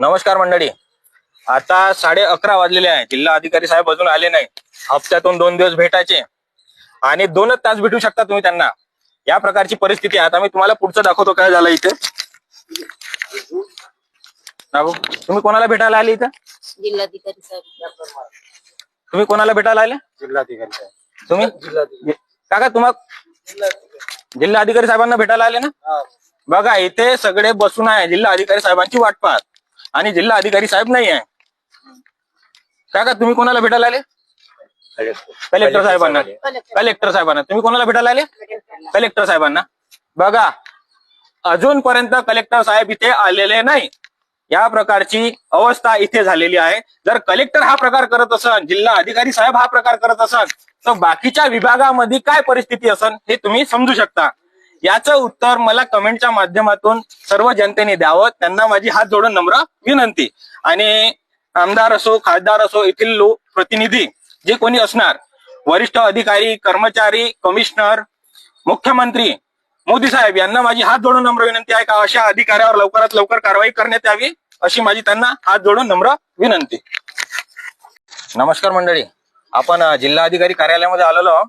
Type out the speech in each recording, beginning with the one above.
नमस्कार मंडळी. आता साडे अकरा वाजलेले आहे. जिल्हा अधिकारी साहेब अजून आले नाही हप्त्यातून दोन दिवस भेटायचे. आणि दोनच तास भेटू शकता तुम्ही त्यांना. या प्रकारची परिस्थिती आहे. आता मी तुम्हाला पुढचं दाखवतो काय झालं इथे. तुम्ही कोणाला भेटायला आले इथं? जिल्हाधिकारी साहेब. तुम्ही कोणाला भेटायला आले? जिल्हाधिकारी साहेब. तुम्ही? काका तुम्हाला जिल्हा अधिकारी साहेबांना भेटायला आले ना? बघा इथे सगळे बसून आहे जिल्हा अधिकारी साहेबांची वाट पाहत. आणि जिल्हा अधिकारी साहेब नाही आहे. काका तुम्ही कोणाला भेटायला आले? कलेक्टर साहेबांना. कलेक्टर साहेबांना. तुम्ही कोणाला भेटायला आले? कलेक्टर साहेबांना. बघा अजूनपर्यंत कलेक्टर साहेब इथे आलेले नाही. या प्रकारची अवस्था इथे झालेली आहे. जर कलेक्टर हा प्रकार करत असन जिल्हा अधिकारी साहेब हा प्रकार करत असन तर बाकीच्या विभागामध्ये काय परिस्थिती असन हे तुम्ही समजू शकता. याचं उत्तर मला कमेंटच्या माध्यमातून सर्व जनतेने द्यावं. त्यांना माझी हात जोडून नम्र विनंती. आणि आमदार असो खासदार असो येथील लोक प्रतिनिधी जे कोणी असणार वरिष्ठ अधिकारी कर्मचारी कमिशनर मुख्यमंत्री मोदी साहेब यांना माझी हात जोडून नम्र विनंती आहे का? अशा अधिकाऱ्यावर लवकरात लवकर कारवाई करण्यात यावी अशी माझी त्यांना हात जोडून नम्र विनंती. नमस्कार मंडळी. आपण जिल्हा अधिकारी कार्यालयामध्ये आलेलो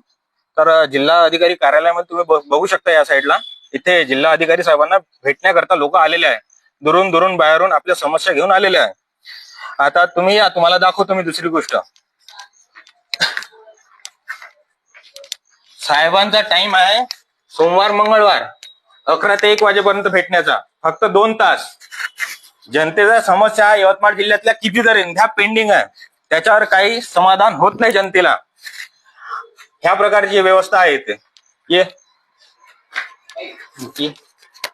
तर जिल्हा अधिकारी कार्यालयामध्ये तुम्ही बघू शकता या साईडला. इथे जिल्हा अधिकारी साहेबांना भेटण्याकरता लोक आलेले आहे दुरून दुरून बाहेरून आपल्या समस्या घेऊन आलेले आहे आता तुम्ही या तुम्हाला दाखवतो मी दुसरी गोष्ट. साहेबांचा टाइम आहे सोमवार मंगळवार अकरा ते एक वाजेपर्यंत भेटण्याचा. फक्त दोन तास. जनतेच्या समस्या यवतमाळ जिल्ह्यातल्या किती तरी ह्या पेंडिंग आहे. त्याच्यावर काही समाधान होत नाही जनतेला. ह्या प्रकारची व्यवस्था आहे इथे. ये.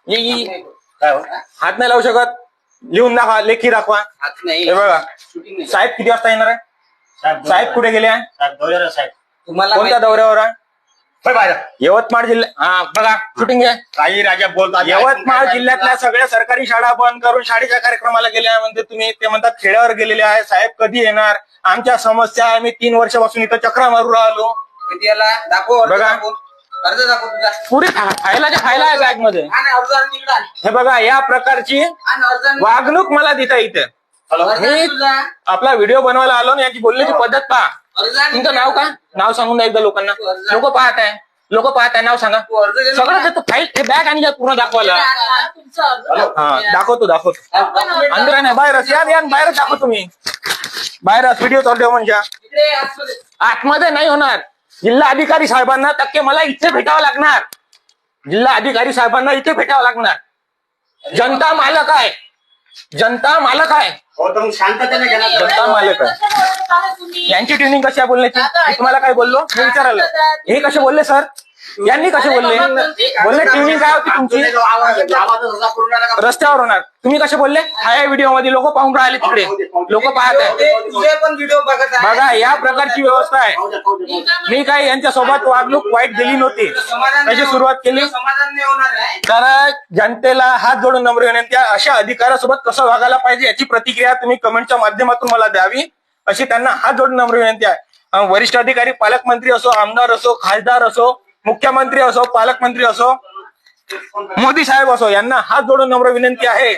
ये, ये, ये. हात नाही लावू शकत. लिहून दाखवा लेखी दाखवा. हे बघा. साहेब किती वाजता येणार आहे? साहेब कुठे गेले आहे? तुम्हाला कोणत्या दौऱ्यावर आहे? यवतमाळ जिल्हा हा बघा. शूटिंग आहे. काही राजा बोलतात. यवतमाळ जिल्ह्यातल्या सगळ्या सरकारी शाळा बंद करून शाळेच्या कार्यक्रमाला गेले आहे म्हणते तुम्ही. ते म्हणतात खेड्यावर गेलेले आहे. साहेब कधी येणार? आमच्या समस्या आहे. मी तीन वर्षापासून इथं चक्रा मारू राहिलो. किती याला दाखव अर्ज बघा. दाखव. अर्ज दाखव तुझा. पुरी फायलाच्या फायला आहे बॅगमध्ये आण अर्ज आण इकडं आण. हे बघा या प्रकारची आण अर्ज आण. वागणूक मला देता इथे. अर्ज आण मी- तुझा. आपला व्हिडिओ बनवायला आलो ना याची बोलण्याची पद्धत पहा. अर्ज आण. तुमचं नाव का नाव सांगून द्या एकदा लोकांना. लोक पाहत आहे. लोक पाहत आहे नाव सांगा. तू अर्ज दे ना. सगळं देतो फाईल हे बॅग आणि पूर्ण दाखवायला. हा दाखवतो दाखवतो. दाखव. अंदर नाही बाहेरच या या बाहेरच दाखव तुम्ही. बाहेरच व्हिडिओ चालू म्हणजे. आतमध्ये नाही होणार. जिल्हा अधिकारी साहेबांना टक्के मला इथे भेटावं लागणार. जिल्हा अधिकारी साहेबांना इथे भेटावं लागणार. जनता मालक आहे. जनता मालक आहे. हो शांततेने. जनता मालक आहे. तुम्ही? यांची ट्युनिंग कशी आहे बोलण्याची? मी तुम्हाला काय बोललो? मी विचारलं हे कसे बोलले सर? यांनी कसे बोलले? बोलले ट्युनिंग काय होती तुमची? रस्त्यावर होणार. तुम्ही कसे बोलले? हा व्हिडिओमध्ये लोक पाहून राहिले तिकडे. लोक पाहत आहे बघा या प्रकारची व्यवस्था आहे. मी काही यांच्या सोबत वागणूक वाईट दिली नव्हती. त्याची सुरुवात केली. तर जनतेला हात जोडून नम्र विनंती अशा अधिकाऱ्यासोबत कसं वागायला पाहिजे याची प्रतिक्रिया तुम्ही कमेंटच्या माध्यमातून मला द्यावी. अशी त्यांना हात जोडून नम्र विनंती आहे. वरिष्ठ अधिकारी पालकमंत्री असो आमदार असो खासदार असो मुख्यमंत्री असो पालकमंत्री असो मोदी साहेब असो यांना हात जोडून नम्र विनंती आहे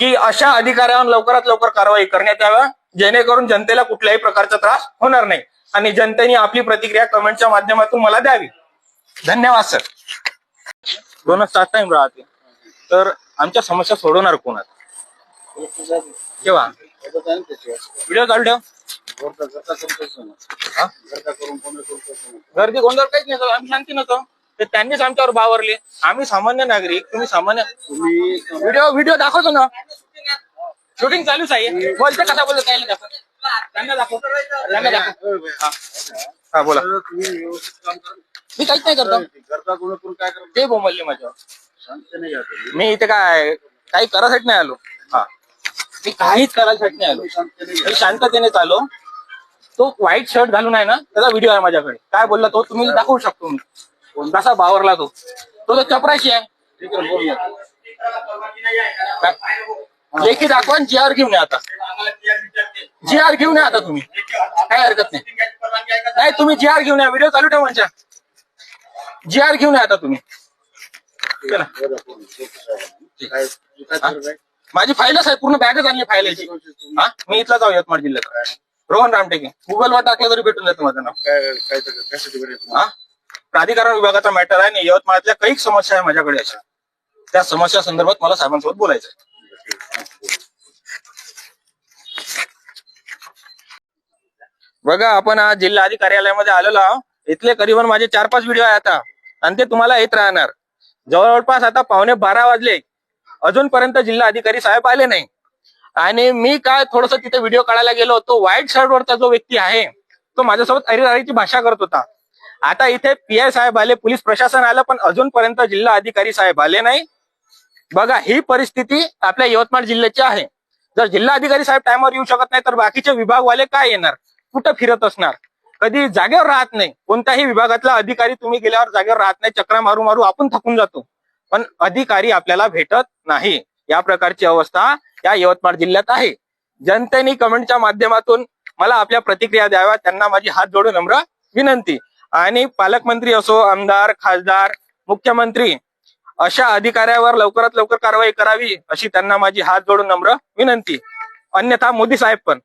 की अशा अधिकाऱ्यांवर लवकरात लवकर कारवाई करण्यात याव्या जेणेकरून जनतेला कुठल्याही प्रकारचा त्रास होणार नाही. आणि जनतेने आपली प्रतिक्रिया कमेंटच्या माध्यमातून मला द्यावी. धन्यवाद सर. दोनच तास टाइम राहते. तर आमच्या समस्या सोडवणार कोण आता? केव्हा व्हिडिओ चालू ठेव? गर्दी गोंधळ काहीच नाही. आम्ही शांती नव्हतो. ते त्यांनीच आमच्यावर बावरले आम्ही सामान्य नागरिक तुम्ही सामान्य व्हिडिओ व्हिडिओ दाखवतो ना. शूटिंग चालूच आहे बोलते कसा बोलतो त्याला दाखव. त्यांना दाखव. त्यांना दाखव. हा. हा बोला. मी काहीच नाही करतो. ते बोंबलले माझ्यावर. मी इथे काय काही करायसाठी नाही आलो. हा. मी काहीच करायसाठी नाही आलो. मी शांततेने चालो तो व्हाईट शर्ट घालून आहे ना त्याचा व्हिडिओ आहे माझ्याकडे. काय बोलला तो तुम्ही दाखवू शकतो मी कसा बावरला तो. तो तर चपराशी आहे. लेखी दाखवा जी आर घेऊन या आता. जी आर घेऊन या आता तुम्ही. काय हरकत नाही. नाही तुम्ही जी आर घेऊन या. व्हिडिओ चालू ठेवा म्हणजे जी आर घेऊन या आता तुम्ही. माझी फाईलच आहे पूर्ण बॅगच आणली फाईल हा? मी इथला जाऊ यवतमाळ जिल्ह्यात. रोहन रामटेके गुगलवर टाकलं तरी भेटून जातं माझं नाव. काय काय कशासाठी बरं हा? प्राधिकरण विभागाचा मॅटर आहे आणि यवतमाळातल्या काही समस्या आहे माझ्याकडे अशा. त्या समस्या संदर्भात मला साहेबांसोबत बोलायचं आहे बघा आपण आज जिल्हा कार्यालयामध्ये आलेलो आहोत. इथले करीबन माझे चार पाच व्हिडिओ आहे आता. आणि ते तुम्हाला येत राहणार. जवळपास आता पावणे बारा वाजले. अजूनपर्यंत जिल्हा अधिकारी साहेब आले नाही. आणि मी काय थोडस तिथे व्हिडिओ काढायला गेलो होतो. व्हाईट शर्टवरचा जो व्यक्ती आहे तो माझ्यासोबत अरिरारीची भाषा करत होता. आता इथे पी आय साहेब आले पोलीस प्रशासन आलं पण अजूनपर्यंत जिल्हा अधिकारी साहेब आले नाही. बघा ही परिस्थिती आपल्या यवतमाळ जिल्ह्याची आहे. जर जिल्हा अधिकारी साहेब टायमावर येऊ शकत नाही तर बाकीचे विभागवाले काय येणार? कुठं फिरत असणार? कधी जागेवर राहत नाही. कोणत्याही विभागातला अधिकारी तुम्ही गेल्यावर जागेवर राहत नाही चक्रा मारू मारू आपण थकून जातो. पण अधिकारी आपल्याला भेटत नाही. या प्रकारची अवस्था या यवतमाळ जिल्ह्यात आहे. जनतेने कमेंटच्या माध्यमातून मला आपल्या प्रतिक्रिया द्याव्या. त्यांना माझी हात जोडून नम्र विनंती. आणि पालकमंत्री असो आमदार खासदार मुख्यमंत्री अशा अधिकाऱ्यावर लवकरात लवकर कारवाई करावी अशी त्यांना माझी हात जोडून नम्र विनंती. अन्यथा मोदी साहेब पण